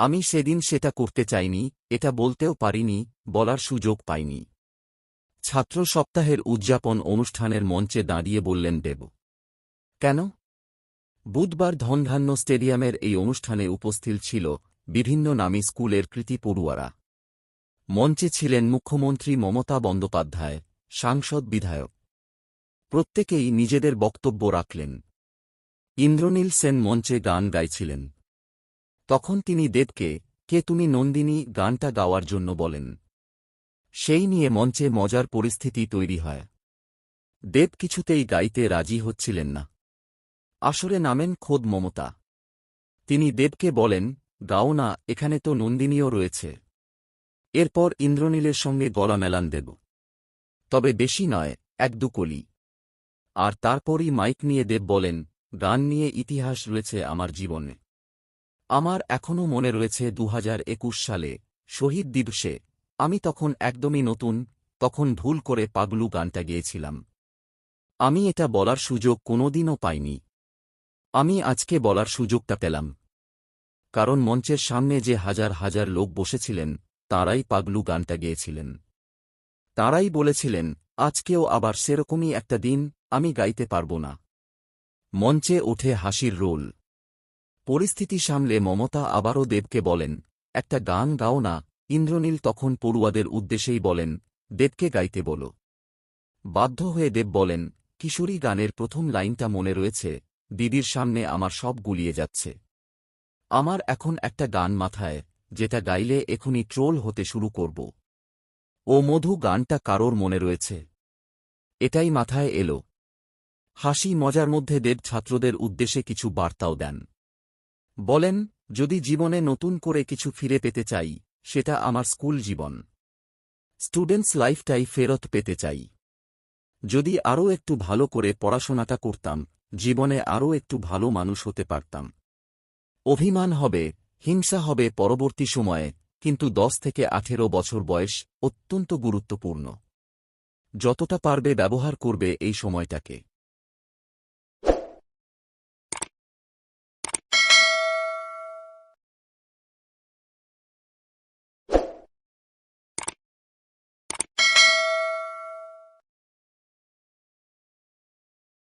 আমি সেদিন সেটা করতে চাইনি, এটা বলতেও পারিনি, বলার সুযোগ পাইনি। ছাত্র সপ্তাহের উদযাপন অনুষ্ঠানের মঞ্চে দাঁড়িয়ে বললেন দেব। কেন? বুধবার ধনধান্য স্টেডিয়ামের এই অনুষ্ঠানে উপস্থিত ছিল বিভিন্ন নামী স্কুলের কৃতি পড়ুয়ারা। মঞ্চে ছিলেন মুখ্যমন্ত্রী মমতা বন্দ্যোপাধ্যায়, সাংসদ বিধায়ক। প্রত্যেকেই নিজেদের বক্তব্য রাখলেন। ইন্দ্রনীল সেন মঞ্চে গান গাইছিলেন। তখন তিনি দেবকে, কে তুমি নন্দিনী গানটা গাওয়ার জন্য বলেন। সেই নিয়ে মঞ্চে মজার পরিস্থিতি তৈরি হয়। দেব কিছুতেই গাইতে রাজি হচ্ছিলেন না। আসরে নামেন খোদ মমতা। তিনি দেবকে বলেন, গাও না, এখানে তো নন্দিনীও রয়েছে। এরপর ইন্দ্রনীলের সঙ্গে গলা মেলান দেব। তবে বেশি নয়, এক দু কলি। আর তারপরই মাইক নিয়ে দেব বলেন, গান নিয়ে ইতিহাস রয়েছে আমার জীবনে। আমার এখনও মনে রয়েছে দু হাজার একুশ সালে, শহীদ দিবসে। আমি তখন একদমই নতুন, তখন ভুল করে পাগলু গানটা গেয়েছিলাম। আমি এটা বলার সুযোগ কোনোদিনও পাইনি। আমি আজকে বলার সুযোগটা পেলাম। কারণ মঞ্চের সামনে যে হাজার হাজার লোক বসেছিলেন, তাঁরাই পাগলু গানটা গেয়েছিলেন। তাঁরাই বলেছিলেন, আজকেও আবার সেরকমই একটা দিন, আমি গাইতে পারব না। মঞ্চে ওঠে হাসির রোল। পরিস্থিতি সামলে মমতা আবারও দেবকে বলেন, একটা গান গাও না। ইন্দ্রনীল তখন পড়ুয়াদের উদ্দেশ্যেই বলেন, দেবকে গাইতে বলো। বাধ্য হয়ে দেব বলেন, কিশোরী গানের প্রথম লাইনটা মনে রয়েছে, দিদির সামনে আমার সব গুলিয়ে যাচ্ছে। আমার এখন একটা গান মাথায়, যেটা গাইলে এখনই ট্রোল হতে শুরু করব। ও মধু গানটা কারোর মনে রয়েছে। এটাই মাথায় এলো। হাসি মজার মধ্যে দেব ছাত্রদের উদ্দেশ্যে কিছু বার্তাও দেন। বলেন, যদি জীবনে নতুন করে কিছু ফিরে পেতে চাই, সেটা আমার স্কুল জীবন। স্টুডেন্টস লাইফটাই ফেরত পেতে চাই। যদি আরও একটু ভালো করে পড়াশোনাটা করতাম, জীবনে আরও একটু ভালো মানুষ হতে পারতাম। অভিমান হবে, হিংসা হবে পরবর্তী সময়ে, কিন্তু দশ থেকে আঠেরো বছর বয়স অত্যন্ত গুরুত্বপূর্ণ। যতটা পারবে ব্যবহার করবে এই সময়টাকে।